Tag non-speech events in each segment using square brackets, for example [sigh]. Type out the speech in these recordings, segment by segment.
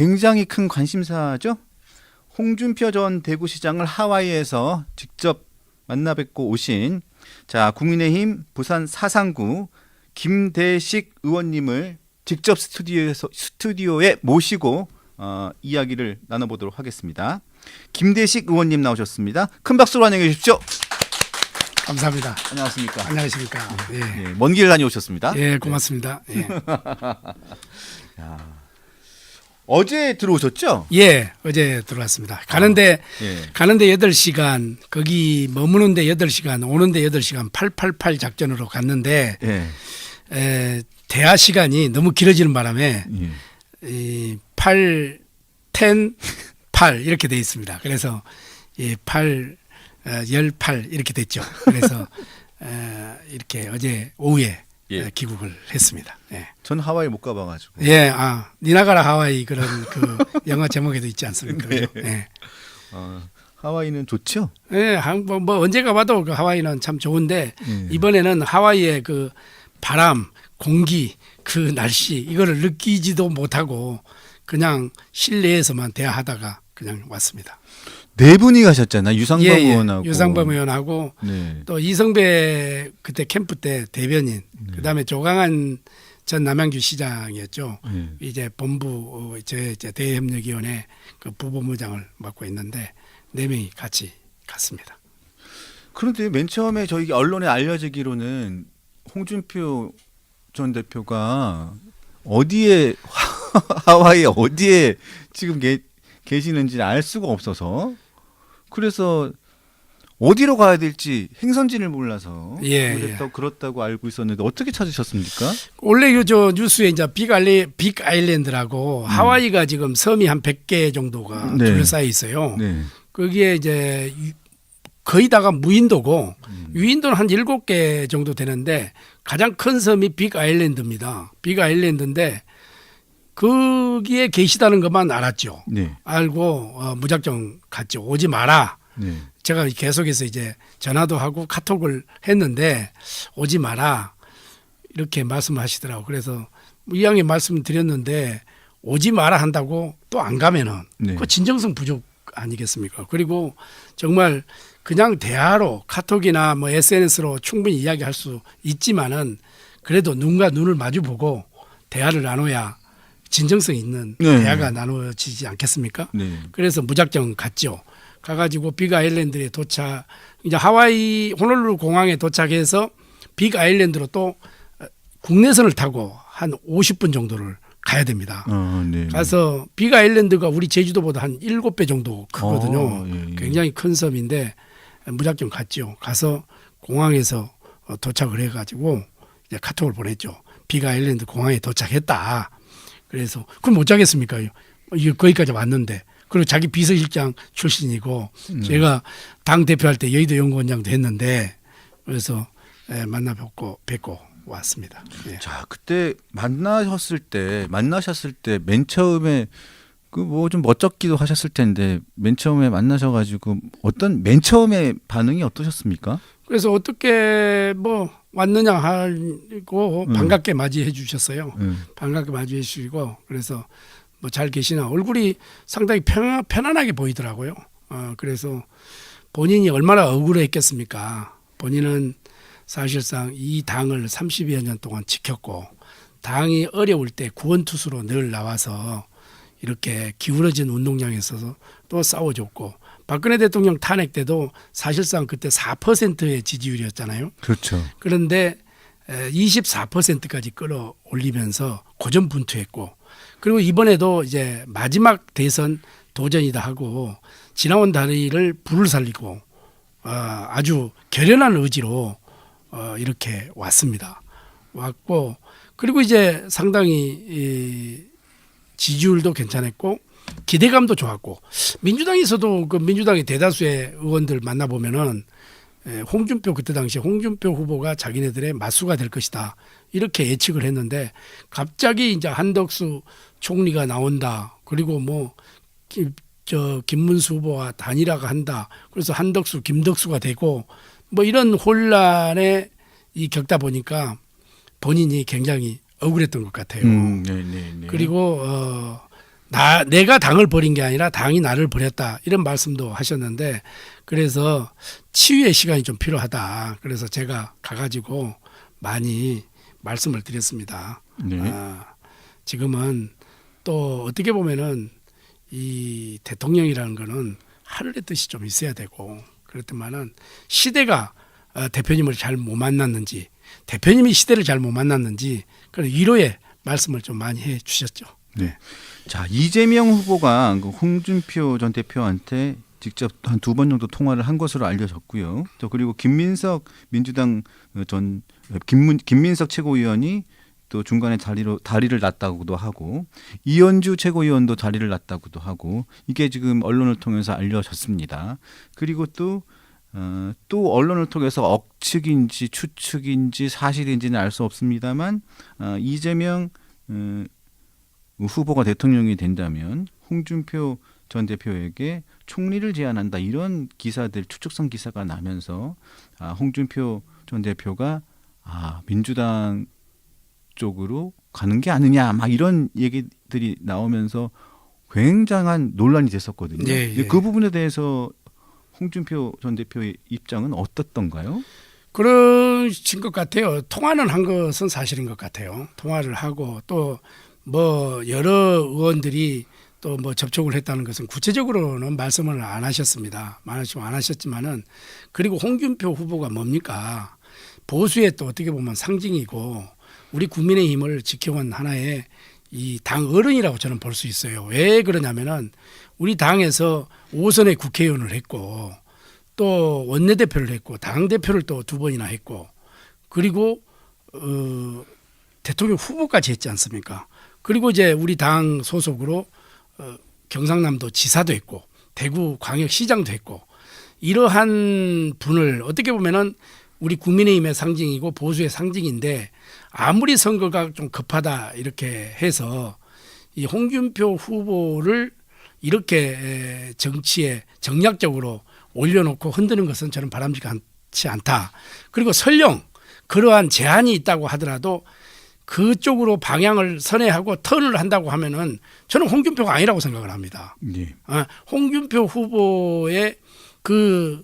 굉장히 큰 관심사죠. 홍준표 전 대구시장을 하와이에서 직접 만나 뵙고 오신 자 국민의힘 부산 사상구 김대식 의원님을 직접 스튜디오에서 스튜디오에 모시고 어, 이야기를 나눠보도록 하겠습니다. 김대식 의원님 나오셨습니다. 큰 박수로 환영해 주십시오. 감사합니다. 안녕하십니까. 안녕하십니까. 예. 예, 먼길 다녀오셨습니다. 예, 고맙습니다. 예. [laughs] 어제 들어오셨죠? 예, 어제 들어왔습니다. 가는데 예. 가는데 8시간, 거기 머무는데 8시간, 오는데 8시간 888 작전으로 갔는데 예. 에, 대화 시간이 너무 길어지는 바람에 예. 이 8, 10, 8 이렇게 돼 있습니다. 그래서 이 8, 어, 18 이렇게 됐죠. 그래서 에, [laughs] 이렇게 어제 오후에 예. 에, 귀국을 했습니다. 예. 전 하와이 못 가봐가지고. 예, 아, 니나가라 하와이 그런 그 [laughs] 영화 제목에도 있지 않습니까? 네. 그죠? 예. 어, 하와이는 좋죠. 예, 한- 뭐, 뭐 언제 가봐도 그 하와이는 참 좋은데 예. 이번에는 하와이의 그 바람, 공기, 그 날씨 이거를 느끼지도 못하고 그냥 실내에서만 대화하다가 그냥 왔습니다. 네 분이 가셨잖아요. 유상범 예, 예. 의원하고. 유상범 의원하고 네. 또 이성배 그때 캠프 때 대변인, 그다음에 조강한 전 남양주 시장이었죠. 예. 이제 본부 어, 제 이제 대협력위원회 그 부본부장을 맡고 있는데 네 명이 같이 갔습니다. 그런데 맨 처음에 저희 언론에 알려지기로는 홍준표 전 대표가 어디에 [laughs] 하와이 어디에 지금 계, 계시는지 알 수가 없어서 그래서 어디로 가야 될지 행선지를 몰라서 예, 그랬다고 그렇다고 알고 있었는데 어떻게 찾으셨습니까? 원래 그저 뉴스에 이제 빅 알리 빅 아일랜드라고 하와이가 지금 섬이 한 100개 정도가 음. 네. 둘러싸여 있어요. 네. 거기에 이제 유- 거의 다가 무인도고 음. 유인도는 한 7개 정도 되는데 가장 큰 섬이 빅 아일랜드입니다. 빅 아일랜드인데 거기에 계시다는 것만 알았죠. 네. 알고 어, 무작정 갔죠. 오지 마라. 네. 제가 계속해서 이제 전화도 하고 카톡을 했는데 오지 마라 이렇게 말씀하시더라고. 그래서 이왕에 말씀드렸는데 오지 마라 한다고 또 안 가면은 네. 그 진정성 부족 아니겠습니까? 그리고 정말 그냥 대화로 카톡이나 뭐 SNS로 충분히 이야기할 수 있지만은 그래도 눈과 눈을 마주 보고 대화를 나눠야 진정성 있는 네. 대화가 나눠지지 않겠습니까? 네. 그래서 무작정 갔죠. 가가지고 빅 아일랜드에 도착, 이제 하와이 호놀룰루 공항에 도착해서 빅 아일랜드로 또 어, 국내선을 타고 한 50분 정도를 가야 됩니다. 어, 네. 가서 빅 아일랜드가 우리 제주도보다 한 7배 정도 크거든요. 어, 예, 예. 굉장히 큰 섬인데 무작정 갔죠. 가서 공항에서 어, 도착을 해가지고 이제 카톡을 보냈죠. 빅 아일랜드 공항에 도착했다. 그래서 그럼 못 자겠습니까? 이거 거기까지 왔는데. 그리고 자기 비서실장 출신이고 음. 제가 당 대표할 때 여의도 연구원장도 했는데 그래서 예, 만나 뵙고 뵙고 왔습니다. 예. 자 그때 만나셨을 때 만나셨을 때 맨 처음에 그 뭐 좀 멋쩍기도 하셨을 텐데 맨 처음에 만나셔가지고 어떤 맨 처음에 반응이 어떠셨습니까? 그래서 어떻게 뭐 왔느냐 하고 음. 반갑게 맞이해 주셨어요. 음. 반갑게 맞이해 주시고 그래서 뭐 잘 계시나 얼굴이 상당히 편, 편안하게 보이더라고요. 어, 그래서 본인이 얼마나 억울했겠습니까? 본인은 사실상 이 당을 30여 년 동안 지켰고 당이 어려울 때 구원투수로 늘 나와서 이렇게 기울어진 운동장에서 또 싸워줬고 박근혜 대통령 탄핵 때도 사실상 그때 4%의 지지율이었잖아요. 그렇죠. 그런데 24%까지 끌어올리면서 고전분투했고 그리고 이번에도 이제 마지막 대선 도전이다 하고 지나온 다리를 불을 살리고 어, 아주 결연한 의지로 어, 이렇게 왔습니다. 왔고 그리고 이제 상당히 이 지지율도 괜찮았고 기대감도 좋았고 민주당에서도 그 민주당의 대다수의 의원들 만나 보면은 에, 홍준표 그때 당시에 홍준표 후보가 자기네들의 맞수가 될 것이다 이렇게 예측을 했는데 갑자기 이제 한덕수 총리가 나온다 그리고 뭐 저 김문수 후보와 단일화가 한다 그래서 한덕수 김덕수가 되고 뭐 이런 혼란에 이 겪다 보니까 본인이 굉장히 억울했던 것 같아요. 음, 네, 네, 네. 그리고 어 나 내가 당을 버린 게 아니라 당이 나를 버렸다 이런 말씀도 하셨는데 그래서 치유의 시간이 좀 필요하다. 그래서 제가 가가지고 많이 말씀을 드렸습니다. 네. 아, 지금은 또 어떻게 보면은 이 대통령이라는 거는 하늘의 뜻이 좀 있어야 되고 그렇지만은 시대가 어, 대표님을 잘 못 만났는지 대표님이 시대를 잘 못 만났는지 그런 위로의 말씀을 좀 많이 해 주셨죠. 네. 자 이재명 후보가 그 홍준표 전 대표한테 직접 한 두 번 정도 통화를 한 것으로 알려졌고요. 또 그리고 김민석 민주당 전 김문, 김민석 최고위원이 또 중간에 다리로 다리를 놨다고도 하고 이현주 최고위원도 다리를 놨다고도 하고 이게 지금 언론을 통해서 알려졌습니다. 그리고 또 어, 또 언론을 통해서 억측인지 추측인지 사실인지는 알 수 없습니다만 어, 이재명 어, 후보가 대통령이 된다면 홍준표 전 대표에게 총리를 제안한다 이런 기사들 추측성 기사가 나면서 아, 홍준표 전 대표가 아, 민주당 쪽으로 가는 게 아니냐 막 이런 얘기들이 나오면서 굉장한 논란이 됐었거든요. 예, 예. 그 부분에 대해서 홍준표 전 대표의 입장은 어떻던가요? 그러신 것 같아요. 통화는 한 것은 사실인 것 같아요. 통화를 하고 또 뭐 여러 의원들이 또 뭐 접촉을 했다는 것은 구체적으로는 말씀을 안 하셨습니다. 말씀 안 하셨지만은 그리고 홍준표 후보가 뭡니까 보수의 또 어떻게 보면 상징이고 우리 국민의힘을 지켜온 하나의 이 당 어른이라고 저는 볼 수 있어요. 왜 그러냐면은 우리 당에서 5선의 국회의원을 했고 또 원내대표를 했고 당 대표를 또 두 번이나 했고 그리고 어, 대통령 후보까지 했지 않습니까? 그리고 이제 우리 당 소속으로 어, 경상남도 지사도 했고 대구 광역시장도 했고 이러한 분을 어떻게 보면은 우리 국민의힘의 상징이고 보수의 상징인데 아무리 선거가 좀 급하다 이렇게 해서 이 홍준표 후보를 이렇게 에, 정치에 정략적으로 올려놓고 흔드는 것은 저는 바람직하지 않다. 그리고 설령 그러한 제한이 있다고 하더라도 그쪽으로 방향을 선회하고 턴을 한다고 하면은 저는 홍준표가 아니라고 생각을 합니다. 예. 아, 홍준표 후보의 그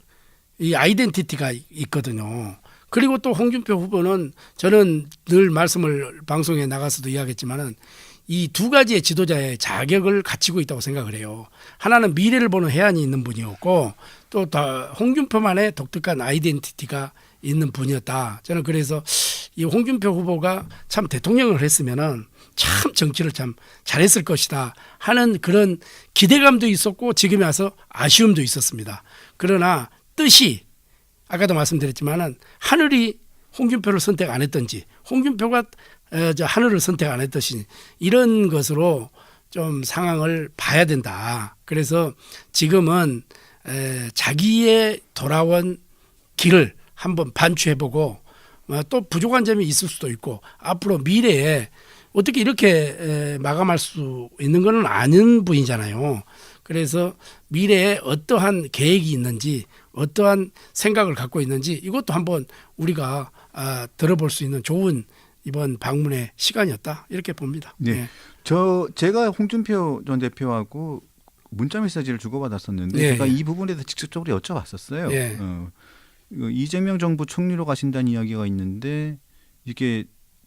이 아이덴티티가 있거든요. 그리고 또 홍준표 후보는 저는 늘 말씀을 방송에 나가서도 이야기했지만은 이 두 가지의 지도자의 자격을 갖추고 있다고 생각을 해요. 하나는 미래를 보는 해안이 있는 분이었고 또다 홍준표만의 독특한 아이덴티티가 있는 분이었다. 저는 그래서 이 홍준표 후보가 참 대통령을 했으면은 참 정치를 참 잘했을 것이다 하는 그런 기대감도 있었고 지금에 와서 아쉬움도 있었습니다. 그러나 뜻이 아까도 말씀드렸지만은 하늘이 홍준표를 선택 안 했던지 홍준표가 어, 저 하늘을 선택 안 했듯이 이런 것으로 좀 상황을 봐야 된다. 그래서 지금은 에, 자기의 돌아온 길을 한번 반추해보고 어, 또 부족한 점이 있을 수도 있고 앞으로 미래에 어떻게 이렇게 에, 마감할 수 있는 것은 아는 분이잖아요. 그래서 미래에 어떠한 계획이 있는지 어떠한 생각을 갖고 있는지 이것도 한번 우리가 아, 들어볼 수 있는 좋은 이번 방문의 시간이었다 이렇게 봅니다. 네. 예. 저 제가 홍준표 전 대표하고 문자 메시지를 주고받았었는데 예, 제가 예. 이 부분에 대해서 직접적으로 여쭤봤었어요. 예. 어, 이거 이재명 정부 총리로 가신다는 이야기가 있는데 이게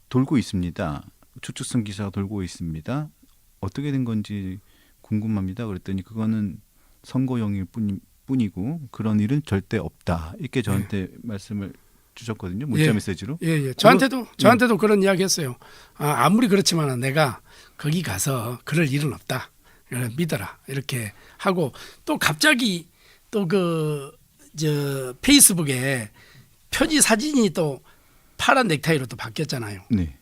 돌고 있습니다. 추측성 기사가 돌고 있습니다. 어떻게 된 건지 궁금합니다. 그랬더니 그거는 선거용일 뿐, 뿐이고 그런 일은 절대 없다. 이렇게 저한테 말씀을 주셨거든요. 문자 예. 메시지로. 예, 예. 저한테도 저한테도 그런 이야기 했어요. 아, 아무리 그렇지만 내가 거기 가서 그럴 일은 없다. 믿어라. 이렇게 하고 또 갑자기 또그 저 페이스북에 표지 사진이 또 파란 넥타이로 또 바뀌었잖아요. 네.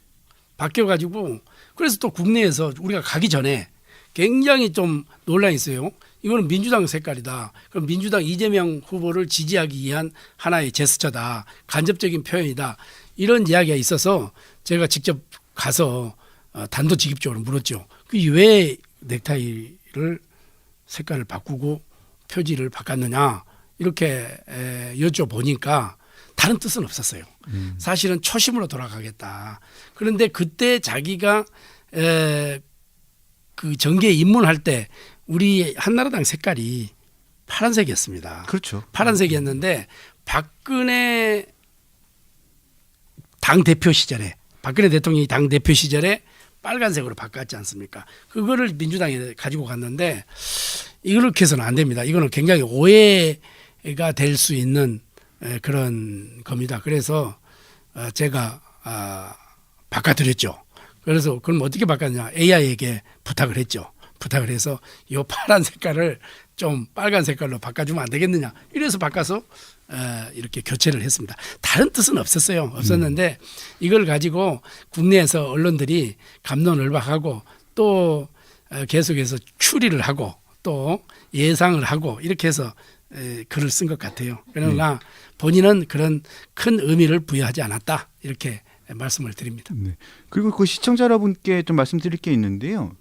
바뀌어 가지고 그래서 또 국내에서 우리가 가기 전에 굉장히 좀 논란이 있어요. 이거는 민주당 색깔이다. 그럼 민주당 이재명 후보를 지지하기 위한 하나의 제스처다. 간접적인 표현이다. 이런 이야기가 있어서 제가 직접 가서 어, 단도직입적으로 물었죠. 그왜 넥타이를 색깔을 바꾸고 표지를 바꿨느냐 이렇게 에, 여쭤보니까 다른 뜻은 없었어요. 사실은 초심으로 돌아가겠다. 그런데 그때 자기가 에, 그 정계에 입문할 때 우리 한나라당 색깔이 파란색이었습니다. 그렇죠. 파란색이었는데 박근혜 당 대표 시절에 박근혜 대통령이 당 대표 시절에 빨간색으로 바꿨지 않습니까? 그거를 민주당에 가지고 갔는데 이렇게 해서는 안 됩니다. 이거는 굉장히 오해 가 될 수 있는 에, 그런 겁니다. 그래서 어, 제가 아, 바꿔드렸죠. 그래서 그럼 어떻게 바꿨냐? AI에게 부탁을 했죠. 부탁을 해서 이 파란 색깔을 좀 빨간 색깔로 바꿔주면 안 되겠느냐? 이래서 바꿔서 에, 이렇게 교체를 했습니다. 다른 뜻은 없었어요. 없었는데 이걸 가지고 국내에서 언론들이 감론을박하고 또 어, 계속해서 추리를 하고 또 예상을 하고 이렇게 해서 에, 글을 쓴 것 같아요. 그러나 본인은 그런 큰 의미를 부여하지 않았다 이렇게 말씀을 드립니다. 네. 그리고 그 시청자 여러분께 좀 말씀드릴 게 있는데요.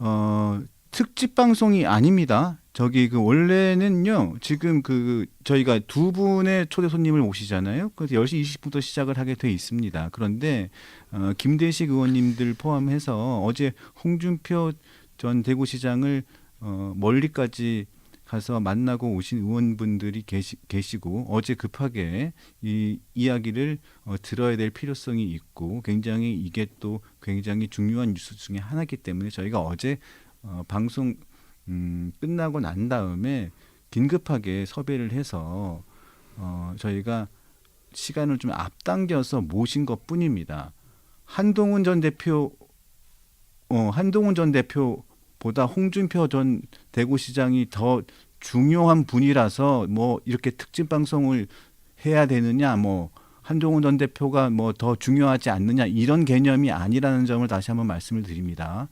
어, 특집 방송이 아닙니다. 저기 그 원래는요. 지금 그 저희가 두 분의 초대 손님을 모시잖아요. 그래서 10시 20분부터 시작을 하게 돼 있습니다. 그런데 어, 김대식 의원님들 포함해서 어제 홍준표 전 대구시장을 어, 멀리까지 가서 만나고 오신 의원분들이 계시, 계시고 어제 급하게 이 이야기를 어, 들어야 될 필요성이 있고 굉장히 이게 또 굉장히 중요한 뉴스 중에 하나이기 때문에 저희가 어제 어, 방송 음, 끝나고 난 다음에 긴급하게 섭외를 해서 어, 저희가 시간을 좀 앞당겨서 모신 것 뿐입니다. 한동훈 전 대표 어, 한동훈 전 대표 보다 홍준표 전 대구시장이 더 중요한 분이라서 뭐 이렇게 특집 방송을 해야 되느냐 뭐 한동훈 전 대표가 뭐 더 중요하지 않느냐 이런 개념이 아니라는 점을 다시 한번 말씀을 드립니다.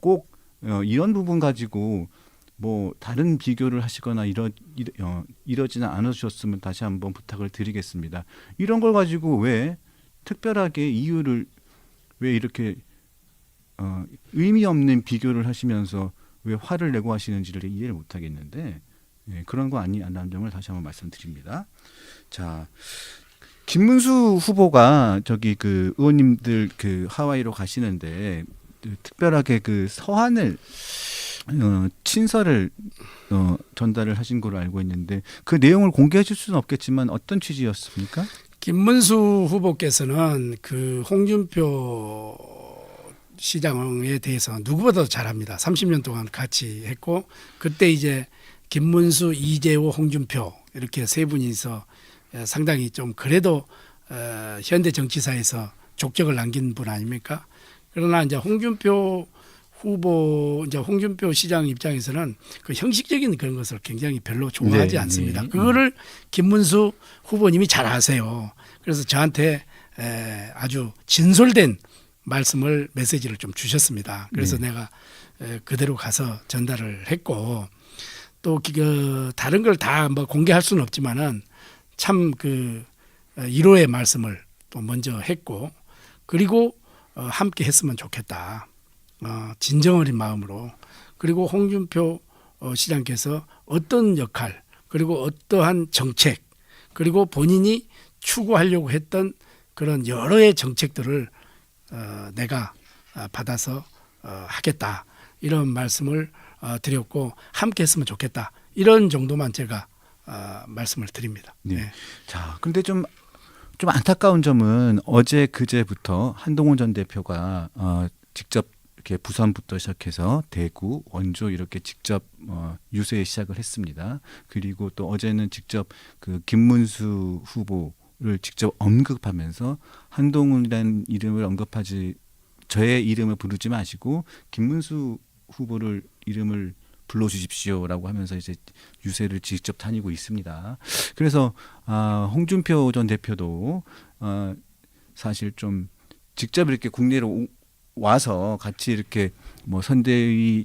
꼭 어, 이런 부분 가지고 뭐 다른 비교를 하시거나 이러, 이러 어, 이러지는 않으셨으면 다시 한번 부탁을 드리겠습니다. 이런 걸 가지고 왜 특별하게 이유를 왜 이렇게 어, 의미 없는 비교를 하시면서 왜 화를 내고 하시는지를 이해를 못 하겠는데 예, 그런 거 아니라는 점을 다시 한번 말씀드립니다. 자, 김문수 후보가 저기 그 의원님들 그 하와이로 가시는데 그 특별하게 그 서한을 어, 친서를 어, 전달을 하신 걸로 알고 있는데 그 내용을 공개해 줄 수는 없겠지만 어떤 취지였습니까? 김문수 후보께서는 그 홍준표 시장에 대해서 누구보다도 잘합니다. 30년 동안 같이 했고 그때 이제 김문수, 이재호, 홍준표 이렇게 세 분이서 에, 상당히 좀 그래도 어, 현대 정치사에서 족적을 남긴 분 아닙니까? 그러나 이제 홍준표 후보 이제 홍준표 시장 입장에서는 그 형식적인 그런 것을 굉장히 별로 좋아하지 네, 않습니다. 네. 그거를 김문수 후보님이 잘 아세요. 그래서 저한테 에, 아주 진솔된 말씀을 메시지를 좀 주셨습니다. 그래서 네. 내가 에, 그대로 가서 전달을 했고 또 그 다른 걸 다 뭐 공개할 수는 없지만은 참 그 1호의 말씀을 또 먼저 했고 그리고 어, 함께 했으면 좋겠다. 어, 진정 어린 마음으로 그리고 홍준표 어, 시장께서 어떤 역할 그리고 어떠한 정책 그리고 본인이 추구하려고 했던 그런 여러의 정책들을 어, 내가 어, 받아서 어, 하겠다 이런 말씀을 어, 드렸고 함께 했으면 좋겠다 이런 정도만 제가 어, 말씀을 드립니다. 네. 자, 근데 좀, 좀 안타까운 점은 어제 그제부터 한동훈 전 대표가 어, 직접 이렇게 부산부터 시작해서 대구, 원주 이렇게 직접 어, 유세 시작을 했습니다. 그리고 또 어제는 직접 그 김문수 후보 를 직접 언급하면서 한동훈이라는 이름을 언급하지 저의 이름을 부르지 마시고 김문수 후보를 이름을 불러주십시오라고 하면서 이제 유세를 직접 다니고 있습니다. 그래서 아, 홍준표 전 대표도 어, 사실 좀 직접 이렇게 국내로 오- 와서 같이 이렇게 뭐 선대위에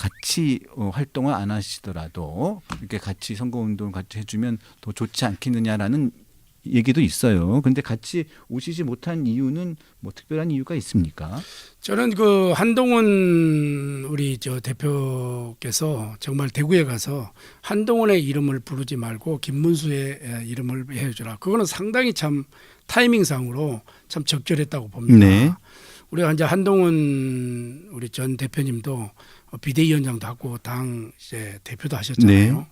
같이 어, 활동을 안 하시더라도 이렇게 같이 선거 운동을 같이 해주면 더 좋지 않겠느냐라는 얘기도 있어요. 근데 같이 오시지 못한 이유는 뭐 특별한 이유가 있습니까? 저는 그 한동훈 우리 저 대표께서 정말 대구에 가서 한동훈의 이름을 부르지 말고 김문수의 에, 이름을 해주라. 그거는 상당히 참 타이밍상으로 참 적절했다고 봅니다. 네. 우리가 이제 한동훈 우리 전 대표님도 비대위원장도 하고 당 이제 대표도 하셨잖아요. 네.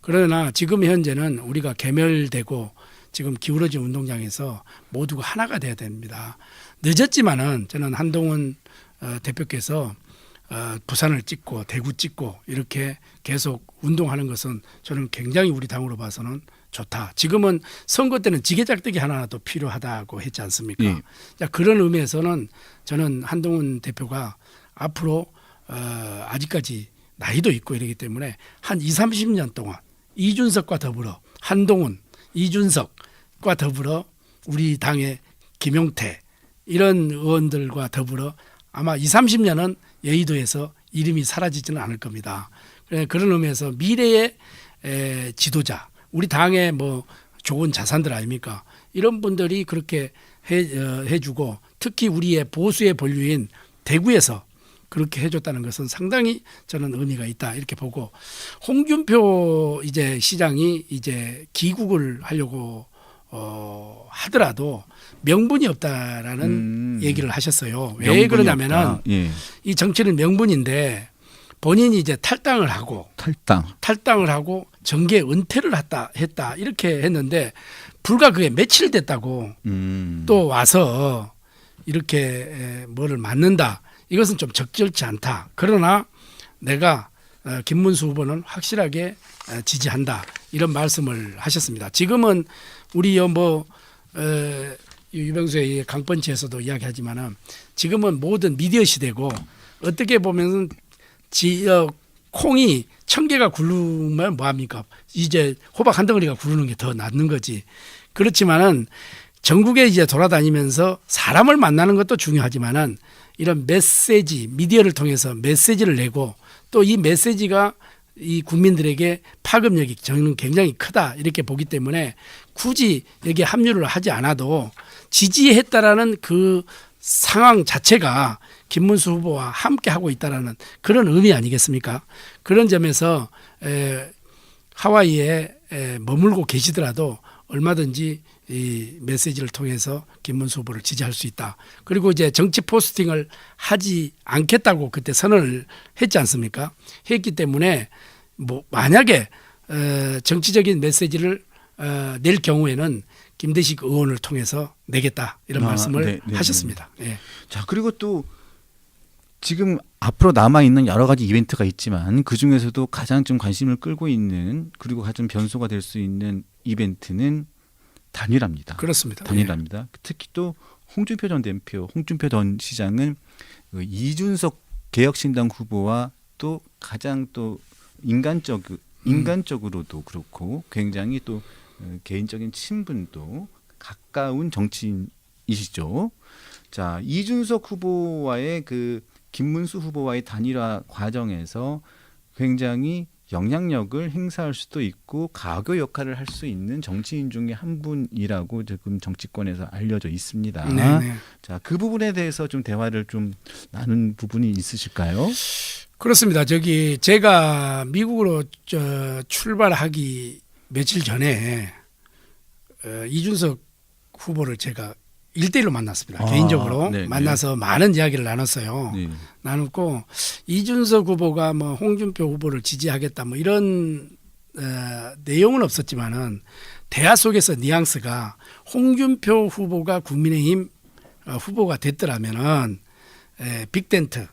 그러나 지금 현재는 우리가 개멸되고 지금 기울어진 운동장에서 모두가 하나가 돼야 됩니다. 늦었지만은 저는 한동훈 어, 대표께서 어, 부산을 찍고 대구 찍고 이렇게 계속 운동하는 것은 저는 굉장히 우리 당으로 봐서는 좋다. 지금은 선거 때는 지게작대기 하나도 필요하다고 했지 않습니까? 예. 자, 그런 의미에서는 저는 한동훈 대표가 앞으로 어, 아직까지 나이도 있고 이러기 때문에 한 2, 30년 동안 이준석과 더불어 한동훈, 이준석과 더불어 우리 당의 김용태 이런 의원들과 더불어 아마 2, 30년은 여의도에서 이름이 사라지지는 않을 겁니다. 그래, 그런 의미에서 미래의 에, 지도자, 우리 당의 뭐 좋은 자산들 아닙니까? 이런 분들이 그렇게 해, 어, 해주고 특히 우리의 보수의 본류인 대구에서 그렇게 해줬다는 것은 상당히 저는 의미가 있다 이렇게 보고 홍준표 이제 시장이 이제 기국을 하려고 어 하더라도 명분이 없다라는 음. 얘기를 하셨어요. 왜 그러냐면은 없다. 예. 이 정치는 명분인데 본인이 이제 탈당을 하고 탈당. 탈당을 하고 정계 은퇴를 했다 했다 이렇게 했는데 불과 그게 며칠 됐다고 음. 또 와서 이렇게 에, 뭐를 맞는다 이것은 좀 적절치 않다. 그러나 내가 어, 김문수 후보는 확실하게 어, 지지한다 이런 말씀을 하셨습니다. 지금은 우리 뭐 어, 유병수의 강펀치에서도 이야기하지만은 지금은 모든 미디어 시대고 어떻게 보면은 지 어, 콩이 천 개가 굴르면 뭐 합니까? 이제 호박 한 덩어리가 굴르는 게 더 낫는 거지. 그렇지만은 전국에 이제 돌아다니면서 사람을 만나는 것도 중요하지만은 이런 메시지 미디어를 통해서 메시지를 내고 또 이 메시지가 이 국민들에게 파급력이 굉장히 크다 이렇게 보기 때문에 굳이 여기에 합류를 하지 않아도 지지했다라는 그 상황 자체가 김문수 후보와 함께 하고 있다라는 그런 의미 아니겠습니까? 그런 점에서 에, 하와이에 에, 머물고 계시더라도 얼마든지 이 메시지를 통해서 김문수 후보를 지지할 수 있다. 그리고 이제 정치 포스팅을 하지 않겠다고 그때 선언을 했지 않습니까? 했기 때문에 뭐 만약에 어, 정치적인 메시지를 어, 낼 경우에는 김대식 의원을 통해서 내겠다 이런 아, 말씀을 네, 네, 하셨습니다. 예. 자 그리고 또 지금 앞으로 남아 있는 여러 가지 이벤트가 있지만 그 중에서도 가장 좀 관심을 끌고 있는 그리고 가장 변수가 될 수 있는 이벤트는 단일화입니다. 그렇습니다. 예. 단일화입니다. 특히 또 홍준표 전 대표, 홍준표 전 시장은 그 이준석 개혁신당 후보와 또 가장 또 인간적 인간적으로도 그렇고 굉장히 또 어, 개인적인 친분도 가까운 정치인이시죠. 자 이준석 후보와의 그 김문수 후보와의 단일화 과정에서 굉장히 영향력을 행사할 수도 있고 가교 역할을 할 수 있는 정치인 중에 한 분이라고 지금 정치권에서 알려져 있습니다. 네, 네. 자, 그 부분에 대해서 좀 대화를 좀 나눈 부분이 있으실까요? 그렇습니다. 저기 제가 미국으로 저 출발하기 며칠 전에 어, 이준석 후보를 제가 일대일로 만났습니다. 아, 개인적으로 네, 네. 만나서 많은 이야기를 나눴어요. 네. 나눴고 이준석 후보가 뭐 홍준표 후보를 지지하겠다 뭐 이런 어, 내용은 없었지만은 대화 속에서 뉘앙스가 홍준표 후보가 국민의힘 어, 후보가 됐더라면은 에, 빅텐트를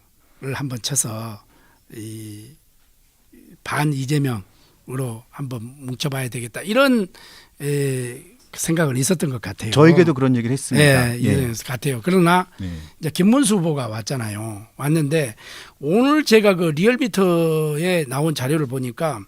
한번 쳐서 이 반 이재명으로 한번 뭉쳐봐야 되겠다 이런 에, 생각은 있었던 것 같아요. 저에게도 그런 얘기를 했습니다. 예, 예, 같아요. 그러나 네. 이제 김문수 후보가 왔잖아요. 왔는데 오늘 제가 그 리얼미터에 나온 자료를 보니까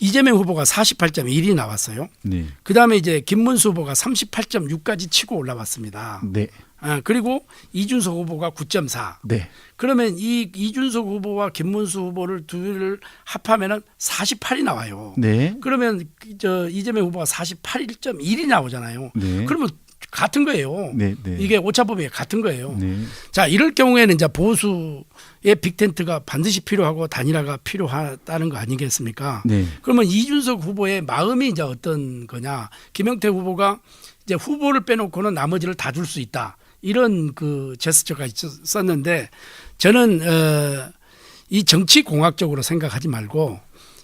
이재명 후보가 48.1이 나왔어요. 네. 그 다음에 이제 김문수 후보가 38.6까지 치고 올라왔습니다. 네. 아, 그리고 이준석 후보가 9.4. 네. 그러면 이 이준석 후보와 김문수 후보를 둘을 합하면은 48이 나와요. 네. 그러면 그저 이재명 후보가 48.1이 나오잖아요. 네. 그러면 같은 거예요. 네. 네. 이게 오차범위가 같은 거예요. 네. 자, 이럴 경우에는 이제 보수의 빅텐트가 반드시 필요하고 단일화가 필요하다는 거 아니겠습니까? 네. 그러면 이준석 후보의 마음이 이제 어떤 거냐? 김영태 후보가 이제 후보를 빼놓고는 나머지를 다 줄 수 있다. 이런 그 제스처가 있었는데 저는 어, 이 정치 공학적으로 생각하지 말고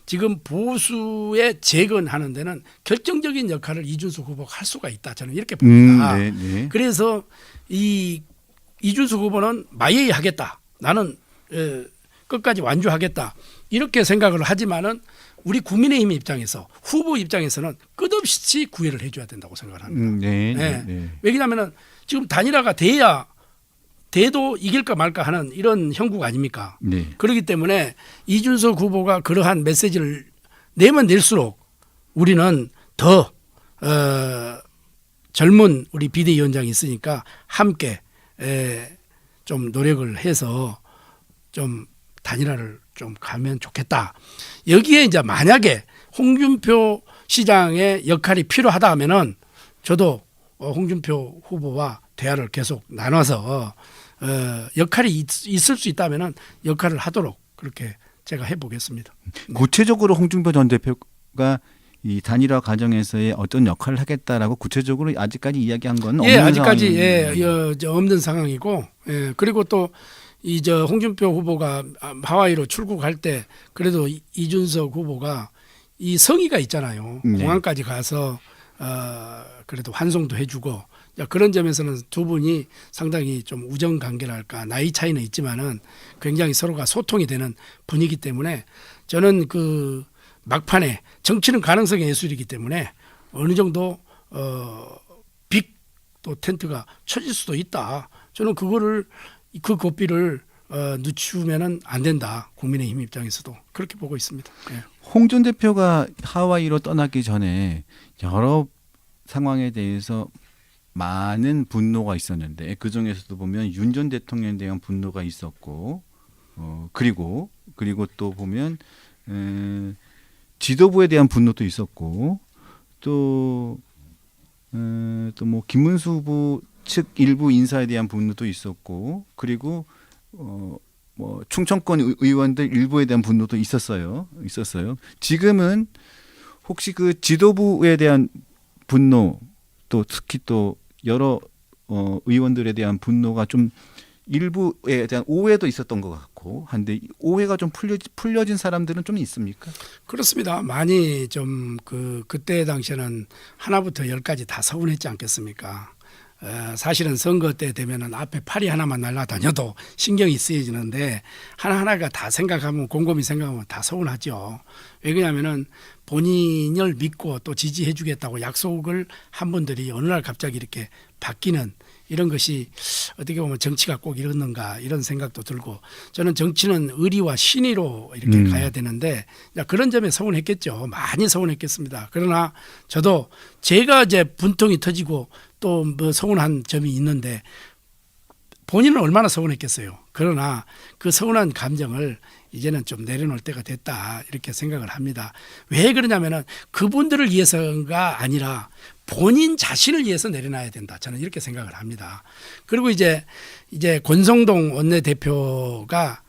지금 보수에 재건하는 데는 결정적인 역할을 이준석 후보가 할 수가 있다. 저는 이렇게 음, 봅니다. 네, 네. 그래서 이 이준석 후보는 마예이 하겠다. 나는 에, 끝까지 완주하겠다. 이렇게 생각을 하지만은 우리 국민의힘 입장에서 후보 입장에서는 끝없이 구애를 해줘야 된다고 생각을 합니다. 음, 네, 네, 네. 네. 왜냐하면은 지금 단일화가 돼야 돼도 이길까 말까 하는 이런 형국 아닙니까? 네. 그렇기 때문에 이준석 후보가 그러한 메시지를 내면 낼수록 우리는 더 어, 젊은 우리 비대위원장이 있으니까 함께 에, 좀 노력을 해서 좀 단일화를 좀 가면 좋겠다. 여기에 이제 만약에 홍준표 시장의 역할이 필요하다 하면은 저도 어, 홍준표 후보와 대화를 계속 나눠서 어, 역할이 있, 있을 수 있다면은 역할을 하도록 그렇게 제가 해보겠습니다. 구체적으로 홍준표 전 대표가 이 단일화 과정에서의 어떤 역할을 하겠다라고 구체적으로 아직까지 이야기한 건 없는 예, 아직까지. 예, 여, 저 없는 상황이고, 예, 그리고 또 이 저 홍준표 후보가 아, 하와이로 출국할 때 그래도 이- 이준석 후보가 이 성의가 있잖아요. 네. 공항까지 가서 어, 그래도 환송도 해주고 야, 그런 점에서는 두 분이 상당히 좀 우정 관계랄까 나이 차이는 있지만은 굉장히 서로가 소통이 되는 분위기 때문에 저는 그 막판에 정치는 가능성의 예술이기 때문에 어느 정도 어빅 또 텐트가 쳐질 수도 있다. 저는 그거를 그 고삐를 어, 늦추면은 안 된다. 국민의힘 입장에서도 그렇게 보고 있습니다. 예. 홍전 대표가 하와이로 떠나기 전에 여러 상황에 대해서 많은 분노가 있었는데 그 중에서도 보면 윤 전 대통령에 대한 분노가 있었고 어 그리고 그리고 또 보면 에, 지도부에 대한 분노도 있었고 또 어, 또뭐 김문수 후보 측 일부 인사에 대한 분노도 있었고 그리고 어 뭐 충청권 의- 의원들 일부에 대한 분노도 있었어요. 있었어요. 지금은 혹시 그 지도부에 대한 분노 또 특히 또 여러 어 의원들에 대한 분노가 좀 일부에 대한 오해도 있었던 것 같고 한데 이 오해가 좀 풀려 풀려진 사람들은 좀 있습니까? 그렇습니다. 많이 좀 그 그때 당시에는 하나부터 열까지 다 서운했지 않겠습니까? 어, 사실은 선거 때 되면은 앞에 팔이 하나만 날라다녀도 신경이 쓰여지는데 하나하나가 다 생각하면 곰곰이 생각하면 다 서운하죠. 왜 그러냐면은 본인을 믿고 또 지지해 주겠다고 약속을 한 분들이 어느 날 갑자기 이렇게 바뀌는 이런 것이 어떻게 보면 정치가 꼭 이렇는가 이런 생각도 들고 저는 정치는 의리와 신의로 이렇게 음. 가야 되는데 그런 점에 서운했겠죠. 많이 서운했겠습니다. 그러나 저도 제가 이제 분통이 터지고 또 뭐 서운한 점이 있는데 본인은 얼마나 서운했겠어요. 그러나 그 서운한 감정을 이제는 좀 내려놓을 때가 됐다 이렇게 생각을 합니다. 왜 그러냐면은 그분들을 위해서가 아니라 본인 자신을 위해서 내려놔야 된다. 저는 이렇게 생각을 합니다. 그리고 이제 이제 권성동 원내대표가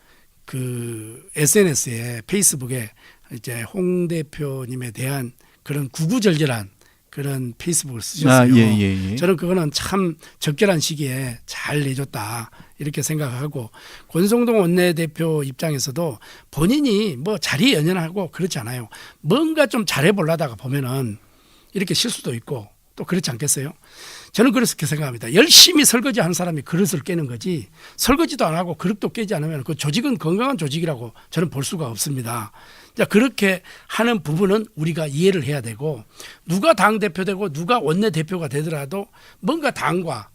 그 SNS에 페이스북에 이제 홍 대표님에 대한 그런 구구절절한 그런 페이스북을 쓰셨어요. 아, 예, 예, 예. 저는 그거는 참 적절한 시기에 잘 내줬다 이렇게 생각하고 권성동 원내대표 입장에서도 본인이 뭐 자리 연연하고 그렇지 않아요. 뭔가 좀 잘해보려다가 보면은 이렇게 실수도 있고 또 그렇지 않겠어요? 저는 그렇게 생각합니다. 열심히 설거지 하는 사람이 그릇을 깨는 거지 설거지도 안 하고 그릇도 깨지 않으면 그 조직은 건강한 조직이라고 저는 볼 수가 없습니다. 자, 그렇게 하는 부분은 우리가 이해를 해야 되고 누가 당 대표 되고 누가 원내 대표가 되더라도 뭔가 당과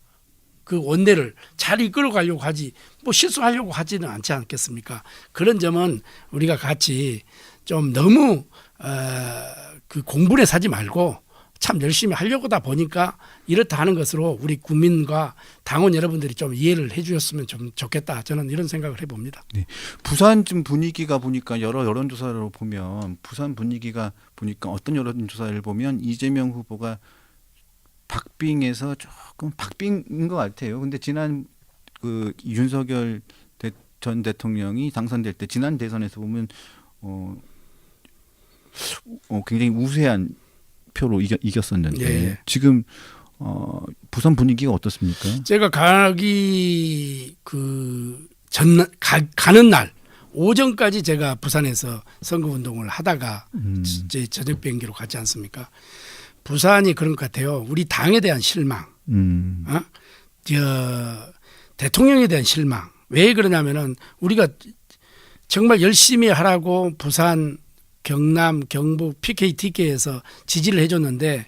그 원내를 잘 이끌어 가려고 하지 뭐 실수하려고 하지는 않지 않겠습니까? 그런 점은 우리가 같이 좀 너무 어, 그 공분에 사지 말고 참 열심히 하려고다 보니까 이렇다 하는 것으로 우리 국민과 당원 여러분들이 좀 이해를 해주셨으면 좀 좋겠다 저는 이런 생각을 해봅니다. 부산 좀 분위기가 보니까 여러 여론조사를 보면 부산 분위기가 보니까 어떤 여론조사를 보면 이재명 후보가 박빙에서 조금 박빙인 것 같아요. 근데 지난 그 윤석열 대- 전 대통령이 당선될 때 지난 대선에서 보면 어, 어 굉장히 우세한 표로 이겨, 이겼 었는데 예. 지금 어, 부산 분위기가 어떻습니까? 제가 가기 그 전날 가, 가는 날 오전까지 제가 부산에서 선거 운동을 하다가 음. 제 저녁 비행기로 갔지 않습니까? 부산이 그런 것 같아요. 우리 당에 대한 실망, 음. 어? 저 대통령에 대한 실망. 왜 그러냐면은 우리가 정말 열심히 하라고 부산, 경남, 경북, PKTK에서 지지를 해줬는데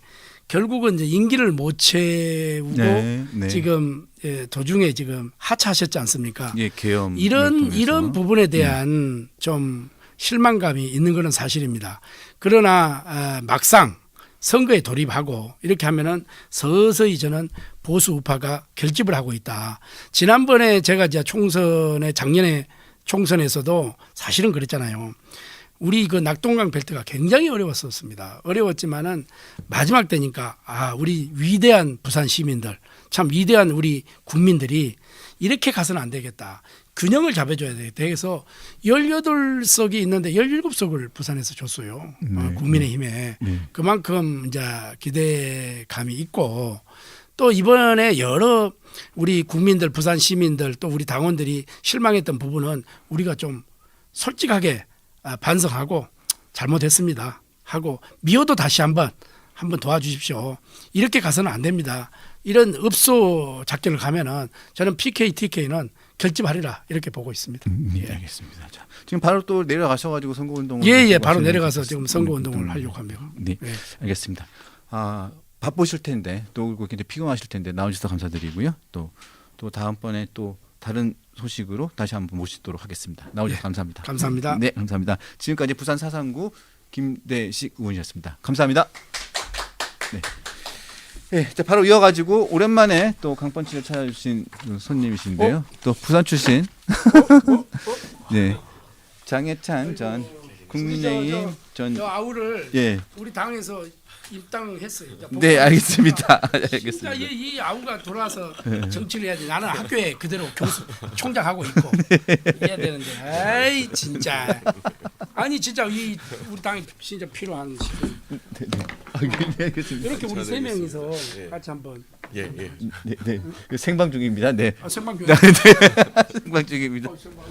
결국은 이제 임기를 못 채우고 네, 네. 지금 예, 도중에 지금 하차하셨지 않습니까? 예, 계엄 이런 이런 부분에 대한 좀 실망감이 있는 것은 사실입니다. 그러나 아, 막상 선거에 돌입하고 이렇게 하면은 서서히 저는 보수 우파가 결집을 하고 있다. 지난번에 제가 이제 총선에 작년에 총선에서도 사실은 그랬잖아요. 우리 그 낙동강 벨트가 굉장히 어려웠었습니다. 어려웠지만은 마지막 때니까 아 우리 위대한 부산 시민들 참 위대한 우리 국민들이 이렇게 가서는 안 되겠다. 균형을 잡아줘야 되겠다. 그래서 18석이 있는데 17석을 부산에서 줬어요. 어, 네. 국민의힘에. 네. 그만큼 이제 기대감이 있고 또 이번에 여러 우리 국민들, 부산 시민들 또 우리 당원들이 실망했던 부분은 우리가 좀 솔직하게 아, 반성하고 잘못했습니다 하고 미워도 다시 한번 한번 도와주십시오. 이렇게 가서는 안 됩니다. 이런 읍소 작전을 가면은 저는 PK, TK는 결집하리라 이렇게 보고 있습니다. 음, 네, 알겠습니다. 자, 지금 바로 또 내려가셔가지고 선거 운동을 예, 예, 바로 것 내려가서. 지금 선거 운동을 음, 하려고 합니다. 네, 네. 알겠습니다. 아 바쁘실 텐데 또 굉장히 피곤하실 텐데 나와주셔서 감사드리고요. 또 또 다음번에 또 다른 소식으로 다시 한번 모시도록 하겠습니다. 나와주셔서 감사합니다. 감사합니다. 네, 감사합니다. 지금까지 부산 사상구 김대식 의원이었습니다. 감사합니다. 네. 네, 자 바로 이어가지고 오랜만에 또 강펀치를 찾아주신 그 손님이신데요. 또 부산 출신 [laughs] 네 장해찬 전 국민의힘 전 저 아우를 예. 우리 당에서 입당했어요. 이제 네, 알겠습니다. [laughs] 알겠습니다. 이, 이 아우가 돌아서 정치를 해야지. 나는 학교에 그대로 교수 [laughs] 총장하고 있고 해야 되는데. 에이 진짜. 아니 진짜 이 우리 당에 진짜 필요한 시간. 아, 네, 알겠습니다. 이렇게 우리 세 명이서 같이 한번 예, 예. 네, 네. 그 생방 중입니다. 네. 아, 생방 교육. [laughs] 네. 생방 중입니다. 생방.